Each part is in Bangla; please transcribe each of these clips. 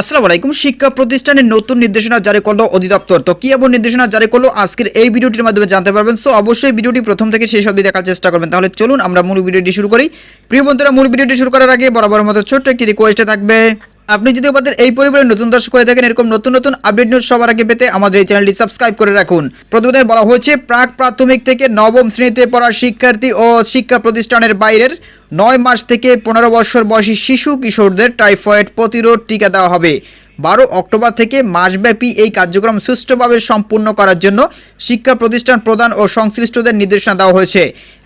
আসসালামু আলাইকুম। শিক্ষা প্রতিষ্ঠানের নতুন নির্দেশনা জারি করল অধিদপ্তর। তো কি এমন নির্দেশনা জারি করল? আজকের এই ভিডিওটির মাধ্যমে জানতে পারবেন। সো অবশ্যই ভিডিওটি প্রথম থেকে শেষ অবধি দেখার চেষ্টা করবেন। তাহলে চলুন আমরা মূল ভিডিওটি শুরু করি। প্রিয় বন্ধুরা, মূল ভিডিওটি শুরু করার আগে বরাবর মতো ছোট্ট একটি রিকোয়েস্টে থাকবে। আপনি যদি আমাদের এই পরিবারের নতুন দর্শক হয়ে থাকেন, এরকম নতুন নতুন আপডেট নিউজ সবার আগে পেতে আমাদের এই চ্যানেলটি সাবস্ক্রাইব করে রাখুন। প্রতিবেদনে বলা হয়েছে, প্রাক প্রাথমিক থেকে নবম শ্রেণীতে পড়া শিক্ষার্থী ও শিক্ষা প্রতিষ্ঠানের বাইরের নয় মাস থেকে পনেরো বছর বয়সী শিশু কিশোরদের টাইফয়েড প্রতিরোধ টিকা দেওয়া হবে। বারো অক্টোবর থেকে মাসব্যাপী এই কার্যক্রম সুষ্ঠুভাবে সম্পূর্ণ করার জন্য শিক্ষা প্রতিষ্ঠান প্রদান ও সংশ্লিষ্টদের নির্দেশনা দেওয়া হয়েছে।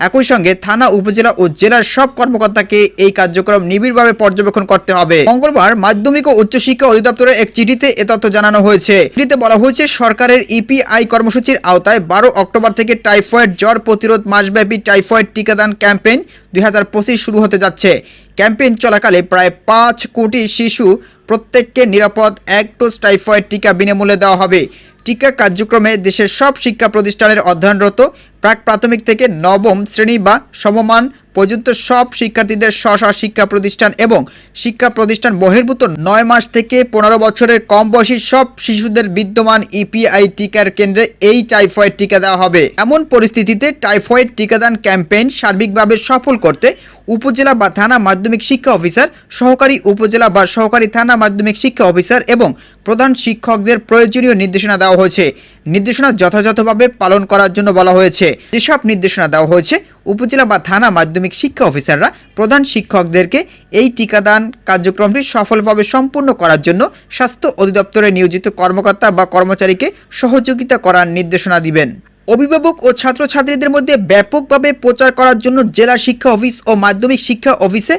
একই সঙ্গে থানা, উপজেলা ও জেলার সব কর্মকর্তাকে এই কার্যক্রম নিবিড়ভাবে পর্যবেক্ষণ করতে হবে। মঙ্গলবার মাধ্যমিক ও উচ্চশিক্ষা অধিদপ্তরের এক চিঠিতে এ তথ্য জানানো হয়েছে। চিঠিতে বলা হয়েছে, সরকারের ইপিআই কর্মসূচির আওতায় বারো অক্টোবর থেকে টাইফয়েড জ্বর প্রতিরোধ মাসব্যাপী টাইফয়েড টিকাদান ক্যাম্পেইন দুই হাজার পঁচিশ শুরু হতে যাচ্ছে। ক্যাম্পেইন চলাকালে প্রায় পাঁচ কোটি শিশু প্রত্যেককে নিরাপদ এক ডোজ টাইফয়েড টিকা বিনামূল্যে দেওয়া হবে। টিকা কার্যক্রমে দেশের সব শিক্ষা প্রতিষ্ঠানের অধ্যয়নরত প্রাক প্রাথমিক থেকে নবম শ্রেণি বা সমমান পর্যন্ত সব শিক্ষার্থীদের স্ব শিক্ষা প্রতিষ্ঠান এবং শিক্ষা প্রতিষ্ঠান বহির্ভূত নয় মাস থেকে পনেরো বছরের কম বয়সী সব শিশুদের বিদ্যমান ইপিআই টিকার কেন্দ্রে এই টাইফয়েড টিকা দেওয়া হবে। এমন পরিস্থিতিতে টাইফয়েড টিকাদান ক্যাম্পেইন সার্বিকভাবে সফল করতে উপজেলা বা থানা মাধ্যমিক শিক্ষা অফিসার, সহকারী উপজেলা বা সহকারী থানা মাধ্যমিক শিক্ষা অফিসার এবং প্রধান শিক্ষকদের প্রয়োজনীয় নির্দেশনা দেওয়া হয়েছে। নির্দেশনা যথাযথভাবে পালন করার জন্য বলা হয়েছে। যেসব নির্দেশনা দেওয়া হয়েছে, উপজেলা বা থানা মাধ্যমিক শিক্ষা অফিসাররা প্রধান শিক্ষকদেরকে এই টিকাদান কার্যক্রমটি সফলভাবে সম্পূর্ণ করার জন্য স্বাস্থ্য অধিদপ্তরে নিয়োজিত কর্মকর্তা বা কর্মচারীকে সহযোগিতা করার নির্দেশনা দিবেন। অভিভাবক ও ছাত্রছাত্রীদের মধ্যে ব্যাপকভাবে প্রচার করার জন্য জেলা শিক্ষা অফিস ও মাধ্যমিক শিক্ষা অফিসে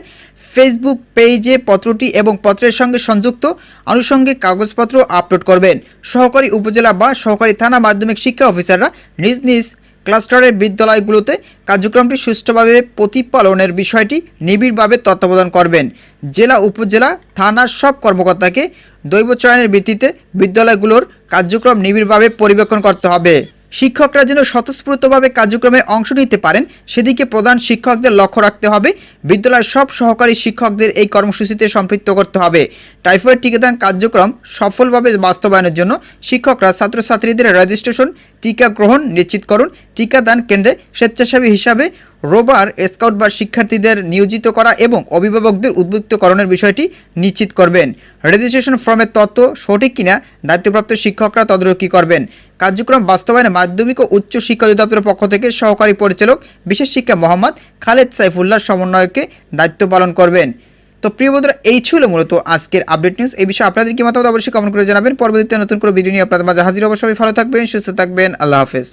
ফেসবুক পেজে পত্রটি এবং পত্রের সঙ্গে সংযুক্ত আনুষঙ্গিক কাগজপত্র আপলোড করবেন। সহকারী উপজেলা বা সহকারী থানা মাধ্যমিক শিক্ষা অফিসাররা নিজ নিজ ক্লাস্টারের বিদ্যালয়গুলোতে কার্যক্রমটি সুষ্ঠুভাবে প্রতিপালনের বিষয়টি নিবিড়ভাবে তত্ত্বাবধান করবেন। জেলা, উপজেলা, থানার সব কর্মকর্তাকে দৈব চয়নের ভিত্তিতে বিদ্যালয়গুলোর কার্যক্রম নিবিড়ভাবে পরিবেক্ষণ করতে হবে। শিক্ষকরা যেন স্বতঃস্ফূর্তভাবে কার্যক্রমে অংশ নিতে পারেন, সেদিকে প্রধান শিক্ষকদের লক্ষ্য রাখতে হবে। বিদ্যালয়ের সব সহকারী শিক্ষকদের এই কর্মসূচিতে সম্পৃক্ত করতে হবে। টাইফয়েড টিকাদান কার্যক্রম সফলভাবে বাস্তবায়নের জন্য শিক্ষকরা ছাত্রছাত্রীদের রেজিস্ট্রেশন, টিকা গ্রহণ নিশ্চিত করুন। টিকাদান কেন্দ্রে স্বেচ্ছাসেবী হিসাবে রোবার স্কাউট বা শিক্ষার্থীদের নিয়োজিত করা এবং অভিভাবকদের উদ্বুক্তকরণের বিষয়টি নিশ্চিত করবেন। রেজিস্ট্রেশন ফর্মের তথ্য সঠিক কিনা দায়িত্বপ্রাপ্ত শিক্ষকরা তদারকি করবেন। কার্যক্রম বাস্তবায়নে মাধ্যমিক ও উচ্চ শিক্ষা অধিদপ্তরের পক্ষ থেকে সহকারী পরিচালক বিশেষ শিক্ষা মোহাম্মদ খালেদ সাইফুল্লাহ সমন্বয়কে দায়িত্ব পালন করবেন। তো প্রিয় বন্ধুরা, এই ছিল মূলত আজকের আপডেট নিউজ। এই বিষয়ে আপনাদের কি মতামত অবশ্যই কমেন্ট করে জানাবেন। পরবর্তীতে নতুন করে ভিডিও নিয়ে আপনাদের মাঝে হাজির অবশ্যই ভালো থাকবেন, সুস্থ থাকবেন। আল্লাহ হাফেজ।